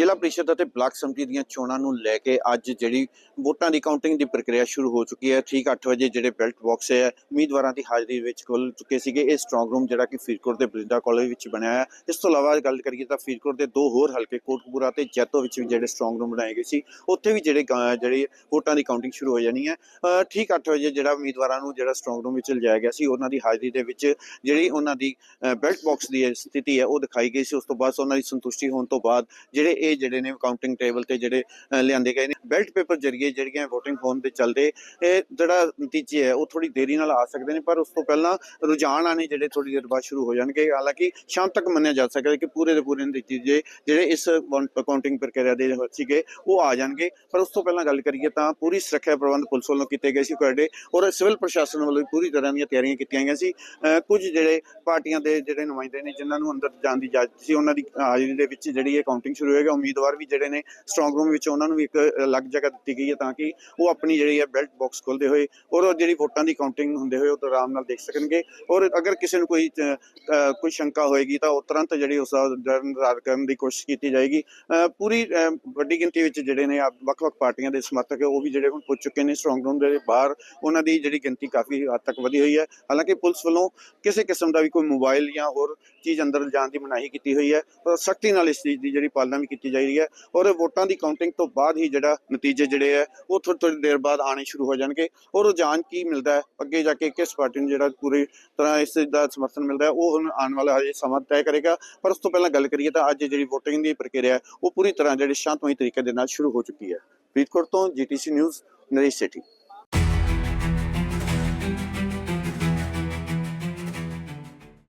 ਜ਼ਿਲ੍ਹਾ ਪ੍ਰੀਸ਼ਦ ਅਤੇ ਬਲਾਕ ਸਮਿਤੀ ਦੀਆਂ ਚੋਣਾਂ ਨੂੰ ਲੈ ਕੇ ਅੱਜ ਜਿਹੜੀ ਵੋਟਾਂ ਦੀ ਕਾਊਂਟਿੰਗ ਦੀ ਪ੍ਰਕਿਰਿਆ ਸ਼ੁਰੂ ਹੋ ਚੁੱਕੀ ਹੈ। ਠੀਕ 8 ਵਜੇ ਜਿਹੜੇ ਬੈਲਟ ਬਾਕਸ ਹੈ, ਉਮੀਦਵਾਰਾਂ ਦੀ ਹਾਜ਼ਰੀ ਵਿੱਚ ਖੁੱਲ ਚੁੱਕੇ ਸੀਗੇ। ਇਹ ਸਟਰੋਂਗ ਰੂਮ ਜਿਹੜਾ ਕਿ ਫਰੀਦਕੋਟ ਦੇ ਬਰਿੰਦਾ ਕਾਲਜ ਵਿੱਚ ਬਣਿਆ ਹੈ। ਇਸ ਤੋਂ ਇਲਾਵਾ ਗੱਲ ਕਰੀਏ ਤਾਂ ਫਰੀਦਕੋਟ ਦੇ ਦੋ ਹੋਰ ਹਲਕੇ, ਕੋਟਕਪੂਰਾ ਤੇ ਜੈਤੋ ਵਿੱਚ ਵੀ ਜਿਹੜੇ ਸਟਰੋਂਗ ਰੂਮ ਬਣਾਏ ਗਏ ਸੀ, ਉੱਥੇ ਵੀ ਜਿਹੜੇ ਗਾ- ਜਿਹੜੀ ਵੋਟਾਂ ਦੀ ਕਾਊਂਟਿੰਗ ਸ਼ੁਰੂ ਹੋ ਜਾਣੀ ਹੈ। ਠੀਕ 8 ਵਜੇ ਜਿਹੜਾ ਉਮੀਦਵਾਰਾਂ ਨੂੰ ਜਿਹੜਾ ਸਟਰੋਂਗ ਰੂਮ ਵਿੱਚ ਲਿਜਾਇਆ ਗਿਆ ਸੀ, ਉਹਨਾਂ ਦੀ ਹਾਜ਼ਰੀ ਦੇ ਵਿੱਚ ਜਿਹੜੀ ਉਹਨਾਂ ਦੀ ਬੈਲਟ ਬਾਕਸ ਦੀ ਸਥਿਤੀ ਹੈ, ਉਹ ਦਿਖਾਈ ਗਈ ਸੀ। ਉਸ ਤੋਂ ਬਾਅਦ ਉਹਨਾਂ ਦੀ ਸੰਤੁਸ਼ਟੀ ਹੋਣ ਤੋਂ ਬਾਅਦ ਜਿਹੜੇ ਇਹ ਜਿਹੜੇ ਨੇ ਕਾਊਂਟਿੰਗ ਟੇਬਲ ਤੇ ਜਿਹੜੇ ਲਿਆਂਦੇ ਗਏ ਨੇ। ਬੈਲਟ ਪੇਪਰ ਜਰੀਏ ਜਿਹੜੀਆਂ VOTING ਹੋਣ ਦੇ ਚੱਲਦੇ ਇਹ ਜਿਹੜਾ ਨਤੀਜੇ ਹੈ ਉਹ ਥੋੜੀ ਦੇਰੀ ਨਾਲ ਆ ਸਕਦੇ ਨੇ ਪਰ ਉਸ ਤੋਂ ਪਹਿਲਾਂ ਰੁਝਾਨ ਆਣੇ ਜਿਹੜੇ ਥੋੜੀ ਦੇਰ ਬਾਅਦ ਸ਼ੁਰੂ ਹੋ ਜਾਣਗੇ। ਹਾਲਾਂਕਿ ਸ਼ਾਮ ਤੱਕ ਮੰਨਿਆ ਜਾ ਸਕਦਾ ਕਿ ਪੂਰੇ ਦੇ ਪੂਰੇ ਨਤੀਜੇ ਜਿਹੜੇ ਇਸ ਕਾਊਂਟਿੰਗ ਪ੍ਰਕਿਰਿਆ ਦੇ ਸੀਗੇ ਉਹ ਆ ਜਾਣਗੇ। ਪਰ ਉਸ ਤੋਂ ਪਹਿਲਾਂ ਗੱਲ ਕਰੀਏ ਤਾਂ ਪੂਰੀ ਸੁਰੱਖਿਆ ਪ੍ਰਬੰਧ ਪੁਲਿਸ ਵੱਲੋਂ ਕੀਤੇ ਗਏ ਸੀ ਤੁਹਾਡੇ ਔਰ ਸਿਵਲ ਪ੍ਰਸ਼ਾਸਨ ਵੱਲੋਂ ਵੀ ਪੂਰੀ ਤਰ੍ਹਾਂ ਦੀਆਂ ਤਿਆਰੀਆਂ ਕੀਤੀਆਂ ਗਈਆਂ ਸੀ। ਅ, ਕੁਝ ਜਿਹੜੇ ਪਾਰਟੀਆਂ ਦੇ ਜਿਹੜੇ ਨੁਮਾਇੰਦੇ ਨੇ ਜਿਨ੍ਹਾਂ ਨੂੰ ਅੰਦਰ ਜਾਣ ਦੀ ਇਜਾਜ਼ਤ ਸੀ ਉਹਨਾਂ ਦੀ ਹਾਜ਼ਰੀ ਦੇ ਵਿੱਚ ਜਿਹੜੀ ਇਹ ਕਾਊਂਟਿੰਗ ਸ਼ੁਰੂ ਹੋਏਗਾ ਉਮੀਦਵਾਰ ਵੀ ਜਿਹੜੇ ਨੇ ਸਟਰੋਂਗ ਰੂਮ ਵਿੱਚ ਉਹਨਾਂ ਨੂੰ ਵੀ ਇੱਕ ਅਲੱਗ ਜਗ੍ਹਾ ਦਿੱਤੀ ਗਈ ਹੈ ਤਾਂ ਕਿ ਉਹ ਆਪਣੀ ਜਿਹੜੀ ਹੈ ਬੈਲਟ ਬਾਕਸ ਖੋਲਦੇ ਹੋਏ ਔਰ ਉਹ ਜਿਹੜੀ ਵੋਟਾਂ ਦੀ ਕਾਊਂਟਿੰਗ ਹੁੰਦੇ ਹੋਏ ਉਹ ਆਰਾਮ ਨਾਲ ਦੇਖ ਸਕਣਗੇ ਔਰ ਅਗਰ ਕਿਸੇ ਨੂੰ ਕੋਈ ਕੋਈ ਸ਼ੰਕਾ ਹੋਏਗੀ ਤਾਂ ਉਹ ਤੁਰੰਤ ਜਿਹੜੀ ਉਸ ਦਾ ਨਿਰਧਾਰਨ ਕਰਨ ਦੀ ਕੋਸ਼ਿਸ਼ ਕੀਤੀ ਜਾਏਗੀ। ਪੂਰੀ ਵੱਡੀ ਗਿਣਤੀ ਵਿੱਚ ਜਿਹੜੇ ਨੇ ਵੱਖ-ਵੱਖ ਪਾਰਟੀਆਂ ਦੇ ਸਮਰਥਕ ਉਹ ਵੀ ਜਿਹੜੇ ਹੁਣ ਪੁੱਜ ਚੁੱਕੇ ਨੇ ਸਟਰੋਂਗ ਰੂਮ ਦੇ ਬਾਹਰ ਉਹਨਾਂ ਦੀ ਜਿਹੜੀ ਗਿਣਤੀ ਕਾਫੀ ਹੱਦ ਤੱਕ ਵਧੀ ਹੋਈ ਹੈ। ਹਾਲਾਂਕਿ ਪੁਲਿਸ ਵੱਲੋਂ ਕਿਸੇ ਕਿਸਮ ਦਾ ਵੀ ਕੋਈ ਮੋਬਾਈਲ ਜਾਂ ਹੋਰ ਚੀਜ਼ ਅੰਦਰ ਲਿਜਾਣ ਦੀ ਮਨਾਹੀ ਕੀਤੀ ਹੋਈ ਹੈ ਪਰ ਸਖਤੀ ਨਾਲ ਇਸ ਚੀਜ਼ ਦੀ ਜਿਹੜੀ ਪਾਲਣਾ ਵੀ ਕੀਤੀ ਜਾ ਰਹੀ ਹੈ ਔਰ ਵੋਟਾਂ ਦੀ ਕਾਊਂਟਿੰਗ ਤੋਂ ਬਾਅਦ ਹੀ ਜਿਹੜਾ ਨਤੀਜੇ ਜਿਹੜੇ ਹੈ, ਉਹ ਥੋੜੀ ਥੋੜੀ ਦੇਰ ਬਾਅਦ ਆਣੇ ਸ਼ੁਰੂ ਹੋ ਜਾਣਗੇ ਔਰ ਰੁਝਾਨ ਕੀ ਮਿਲਦਾ ਹੈ? ਅੱਗੇ ਜਾ ਕੇ ਕਿਸ ਪਾਰਟੀ ਨੂੰ ਜਿਹੜਾ ਪੂਰੀ ਤਰ੍ਹਾਂ ਇਸ ਦਾ ਸਮਰਥਨ ਮਿਲਦਾ ਹੈ, ਉਹ ਹੁਣ ਆਉਣ ਵਾਲਾ ਹਜੇ ਸਮਾਂ ਤੈਅ ਕਰੇਗਾ। ਪਰ ਉਸ ਤੋਂ ਪਹਿਲਾਂ ਗੱਲ ਕਰੀਏ ਤਾਂ ਅੱਜ ਜਿਹੜੀ ਵੋਟਿੰਗ ਦੀ ਪ੍ਰਕਿਰਿਆ ਉਹ ਪੂਰੀ ਤਰ੍ਹਾਂ ਜਿਹੜੀ ਸ਼ਾਂਤਮਈ ਤਰੀਕੇ ਦੇ ਨਾਲ ਸ਼ੁਰੂ ਹੋ ਚੁੱਕੀ ਹੈ। ਫਰੀਦਕੋਟ ਤੋਂ ਜੀਟੀਸੀ ਨਿਊਜ਼, ਨਰੇਸ਼ ਸੇਠੀ।